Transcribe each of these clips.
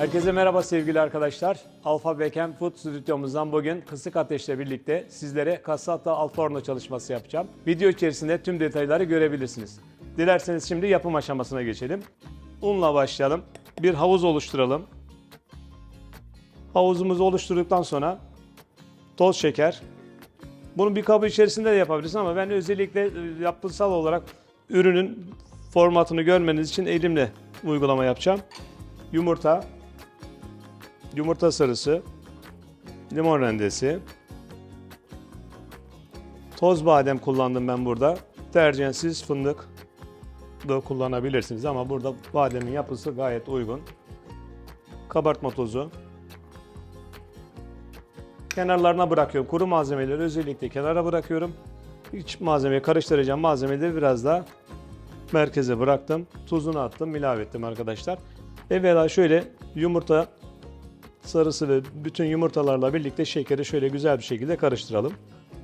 Herkese merhaba sevgili arkadaşlar. Alfa Backhand Food stüdyomuzdan bugün kısık ateşle birlikte sizlere Casata Al Forno çalışması yapacağım. Video içerisinde tüm detayları görebilirsiniz. Dilerseniz şimdi yapım aşamasına geçelim. Unla başlayalım. Bir havuz oluşturalım. Havuzumuzu oluşturduktan sonra toz şeker. Bunu bir kabı içerisinde de yapabilirsin ama ben özellikle e, yapısal olarak ürünün formatını görmeniz için elimle uygulama yapacağım. Yumurta, yumurta sarısı, limon rendesi, toz badem kullandım ben burada. Tercihen siz fındık da kullanabilirsiniz ama burada bademin yapısı gayet uygun. Kabartma tozu. Kenarlarına bırakıyorum. Kuru malzemeleri özellikle kenara bırakıyorum. İç malzemeyi karıştıracağım malzemeleri biraz daha merkeze bıraktım. Tuzunu attım, ilave ettim arkadaşlar. Evvela şöyle yumurta sarısı ve bütün yumurtalarla birlikte şekeri şöyle güzel bir şekilde karıştıralım.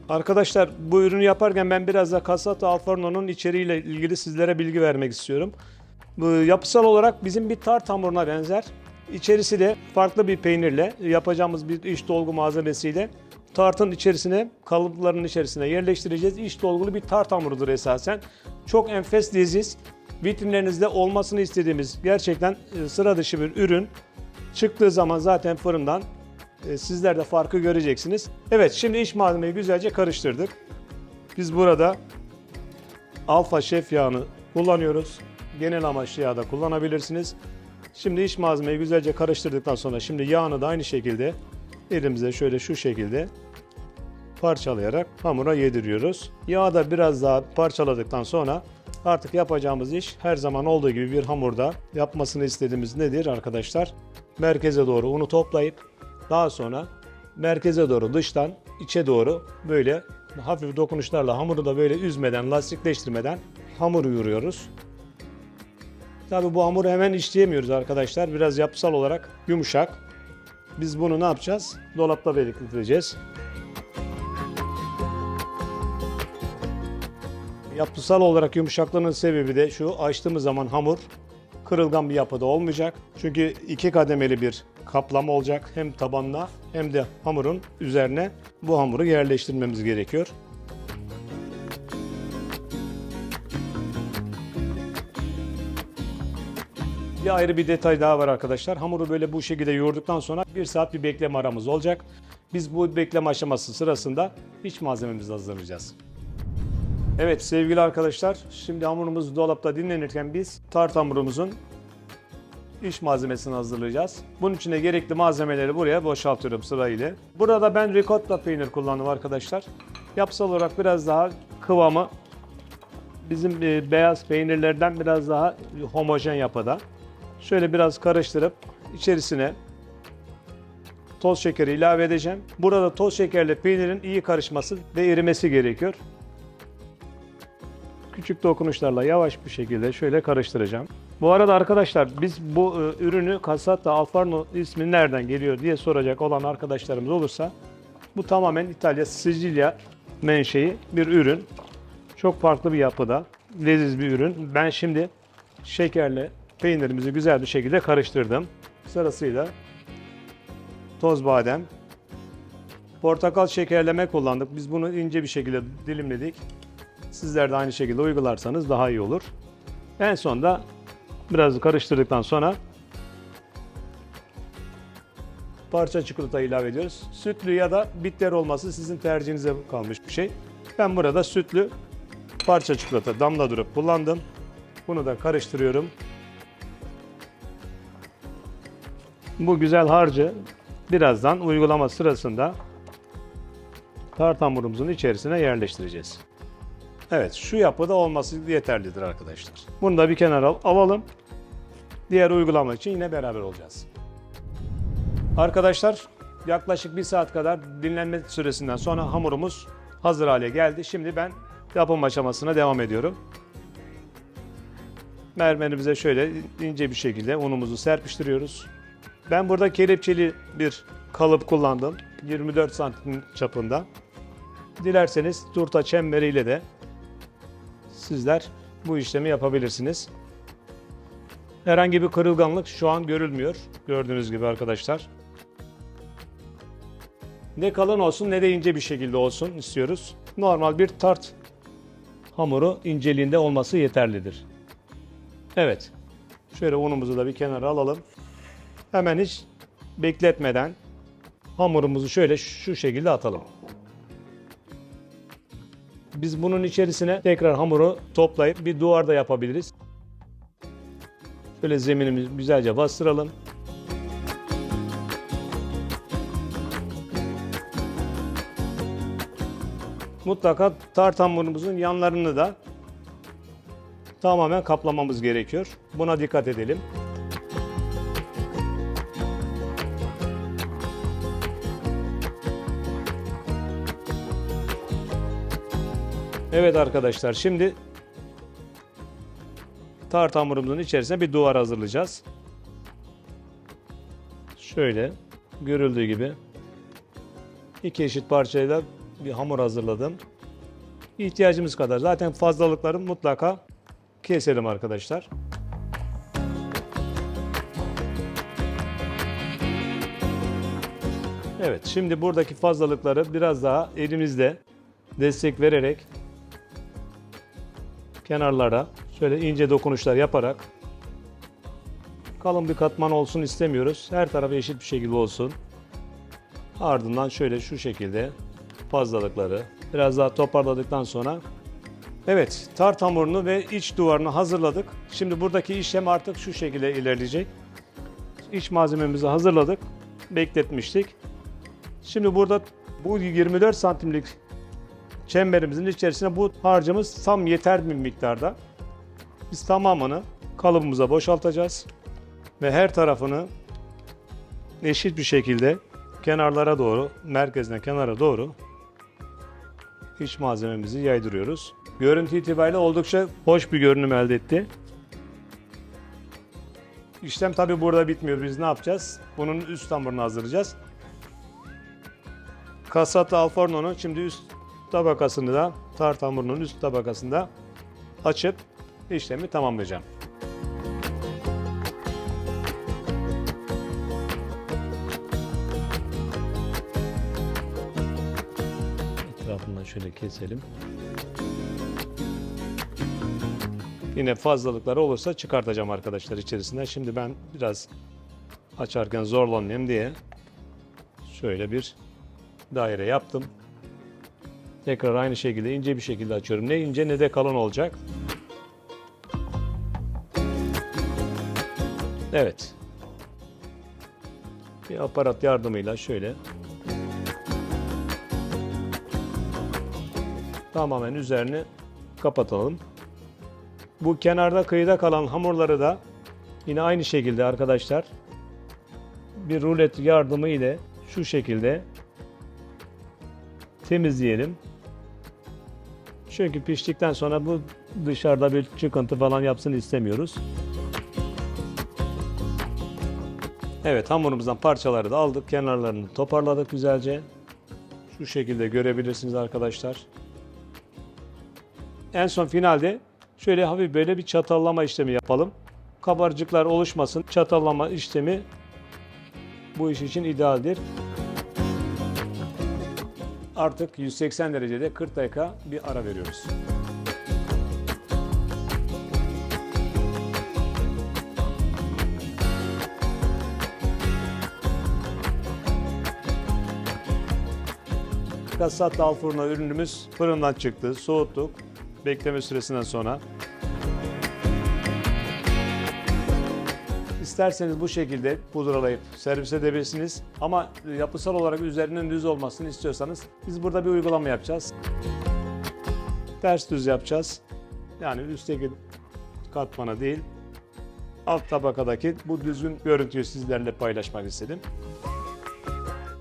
Arkadaşlar bu ürünü yaparken ben biraz da Casata Al Forno'nun içeriğiyle ilgili sizlere bilgi vermek istiyorum. Bu yapısal olarak bizim bir tart hamuruna benzer. İçerisi de farklı bir peynirle yapacağımız bir iç dolgu malzemesiyle tartın içerisine, kalıpların içerisine yerleştireceğiz. İç dolgulu bir tart hamurudur esasen. Çok enfes leziz. Vitrinlerinizde olmasını istediğimiz gerçekten e, sıra dışı bir ürün. Çıktığı zaman zaten fırından e, sizler de farkı göreceksiniz. Evet şimdi iç malzemeyi güzelce karıştırdık. Biz burada alfa şef yağını kullanıyoruz. Genel amaçlı yağ da kullanabilirsiniz. Şimdi iç malzemeyi güzelce karıştırdıktan sonra şimdi yağını da aynı şekilde elimize şöyle şu şekilde parçalayarak hamura yediriyoruz. Yağı da biraz daha parçaladıktan sonra artık yapacağımız iş her zaman olduğu gibi bir hamurda yapmasını istediğimiz nedir arkadaşlar? Merkeze doğru unu toplayıp daha sonra merkeze doğru dıştan içe doğru böyle hafif dokunuşlarla hamuru da böyle üzmeden, lastikleştirmeden hamur yoğuruyoruz. Tabi bu hamuru hemen işleyemiyoruz arkadaşlar. Biraz yapısal olarak yumuşak. Biz bunu ne yapacağız? Dolapta bekleteceğiz. Yapısal olarak yumuşaklığının sebebi de şu açtığımız zaman hamur kırılgan bir yapıda olmayacak. Çünkü iki kademeli bir kaplama olacak. Hem tabanına hem de hamurun üzerine bu hamuru yerleştirmemiz gerekiyor. Bir ayrı bir detay daha var arkadaşlar. Hamuru böyle bu şekilde yoğurduktan sonra bir saat bir bekleme aramız olacak. Biz bu bekleme aşaması sırasında iç malzememizi hazırlayacağız. Evet sevgili arkadaşlar, şimdi hamurumuz dolapta dinlenirken biz tart hamurumuzun iç malzemesini hazırlayacağız. Bunun için de gerekli malzemeleri buraya boşaltıyorum sırayla. Burada ben ricotta peynir kullandım arkadaşlar. Yapısal olarak biraz daha kıvamı bizim e, beyaz peynirlerden biraz daha homojen yapıda. Şöyle biraz karıştırıp içerisine toz şekeri ilave edeceğim. Burada toz şekerle peynirin iyi karışması ve erimesi gerekiyor. Küçük dokunuşlarla yavaş bir şekilde şöyle karıştıracağım. Bu arada arkadaşlar biz bu e, ürünü Casata Alfarno ismi nereden geliyor diye soracak olan arkadaşlarımız olursa bu tamamen İtalya, Sicilya menşei bir ürün. Çok farklı bir yapıda, leziz bir ürün. Ben şimdi şekerle peynirimizi güzel bir şekilde karıştırdım. Sırasıyla toz badem, portakal şekerleme kullandık. Biz bunu ince bir şekilde dilimledik. Sizler de aynı şekilde uygularsanız daha iyi olur. En sonda biraz karıştırdıktan sonra parça çikolata ilave ediyoruz. Sütlü ya da bitter olması sizin tercihinize kalmış bir şey. Ben burada sütlü parça çikolata damla durup kullandım. Bunu da karıştırıyorum. Bu güzel harcı birazdan uygulama sırasında tart hamurumuzun içerisine yerleştireceğiz. Evet şu yapıda olması yeterlidir arkadaşlar. Bunu da bir kenara al- alalım. Diğer uygulama için yine beraber olacağız. Arkadaşlar yaklaşık bir saat kadar dinlenme süresinden sonra hamurumuz hazır hale geldi. Şimdi ben yapım aşamasına devam ediyorum. Mermerimize şöyle ince bir şekilde unumuzu serpiştiriyoruz. Ben burada kelepçeli bir kalıp kullandım. 24 santim çapında. Dilerseniz turta çemberiyle de sizler bu işlemi yapabilirsiniz. Herhangi bir kırılganlık şu an görülmüyor. Gördüğünüz gibi arkadaşlar. Ne kalın olsun ne de ince bir şekilde olsun istiyoruz. Normal bir tart hamuru inceliğinde olması yeterlidir. Evet. Şöyle unumuzu da bir kenara alalım. Hemen hiç bekletmeden hamurumuzu şöyle şu şekilde atalım. Biz bunun içerisine tekrar hamuru toplayıp bir duvar da yapabiliriz. Şöyle zeminimizi güzelce bastıralım. Mutlaka tart hamurumuzun yanlarını da tamamen kaplamamız gerekiyor. Buna dikkat edelim. Evet arkadaşlar şimdi tart hamurumuzun içerisine bir duvar hazırlayacağız. Şöyle görüldüğü gibi iki eşit parçayla bir hamur hazırladım. İhtiyacımız kadar. Zaten fazlalıkları mutlaka keselim arkadaşlar. Evet, şimdi buradaki fazlalıkları biraz daha elimizle destek vererek kenarlara şöyle ince dokunuşlar yaparak kalın bir katman olsun istemiyoruz. Her tarafı eşit bir şekilde olsun. Ardından şöyle şu şekilde fazlalıkları biraz daha toparladıktan sonra Evet, tart hamurunu ve iç duvarını hazırladık. Şimdi buradaki işlem artık şu şekilde ilerleyecek. İç malzememizi hazırladık. Bekletmiştik. Şimdi burada bu 24 santimlik çemberimizin içerisine bu harcımız tam yeter bir miktarda. Biz tamamını kalıbımıza boşaltacağız. Ve her tarafını eşit bir şekilde kenarlara doğru, merkezden kenara doğru iç malzememizi yaydırıyoruz. Görüntü itibariyle oldukça hoş bir görünüm elde etti. İşlem tabi burada bitmiyor. Biz ne yapacağız? Bunun üst hamurunu hazırlayacağız. Casata al forno'nun şimdi üst tabakasını da tart hamurunun üst tabakasında açıp işlemi tamamlayacağım. Etrafından şöyle keselim. Yine fazlalıkları olursa çıkartacağım arkadaşlar içerisinden. Şimdi ben biraz açarken zorlanmayayım diye şöyle bir daire yaptım. Tekrar aynı şekilde ince bir şekilde açıyorum. Ne ince ne de kalın olacak. Evet. Bir aparat yardımıyla şöyle tamamen üzerini kapatalım. Bu kenarda kıyıda kalan hamurları da yine aynı şekilde arkadaşlar bir rulet yardımı ile şu şekilde temizleyelim. Çünkü piştikten sonra bu dışarıda bir çıkıntı falan yapsın istemiyoruz. Evet hamurumuzdan parçaları da aldık. Kenarlarını toparladık güzelce. Şu şekilde görebilirsiniz arkadaşlar. En son finalde şöyle hafif böyle bir çatallama işlemi yapalım. Kabarcıklar oluşmasın. Çatallama işlemi bu iş için idealdir. Artık 180 derecede 40 dakika bir ara veriyoruz. Kasat dal fırına ürünümüz fırından çıktı. Soğuttuk. Bekleme süresinden sonra. İsterseniz bu şekilde pudralayıp servis edebilirsiniz. Ama yapısal olarak üzerinin düz olmasını istiyorsanız biz burada bir uygulama yapacağız. Ters düz yapacağız. Yani üstteki katmana değil, alt tabakadaki bu düzgün görüntüyü sizlerle paylaşmak istedim.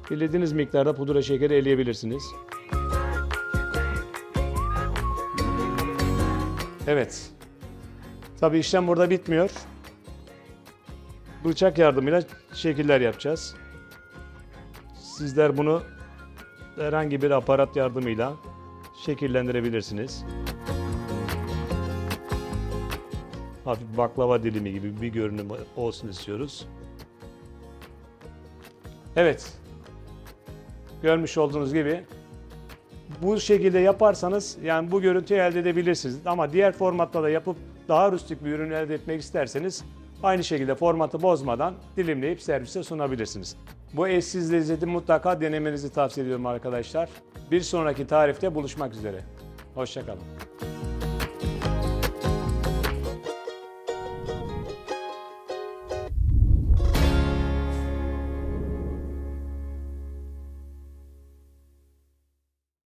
Dilediğiniz miktarda pudra şekeri eleyebilirsiniz. Evet. Tabii işlem burada bitmiyor. Bıçak yardımıyla şekiller yapacağız. Sizler bunu herhangi bir aparat yardımıyla şekillendirebilirsiniz. hafif baklava dilimi gibi bir görünüm olsun istiyoruz. Evet. Görmüş olduğunuz gibi bu şekilde yaparsanız yani bu görüntüyü elde edebilirsiniz. Ama diğer formatta da yapıp daha rüstik bir ürün elde etmek isterseniz aynı şekilde formatı bozmadan dilimleyip servise sunabilirsiniz. Bu eşsiz lezzeti mutlaka denemenizi tavsiye ediyorum arkadaşlar. Bir sonraki tarifte buluşmak üzere. Hoşçakalın.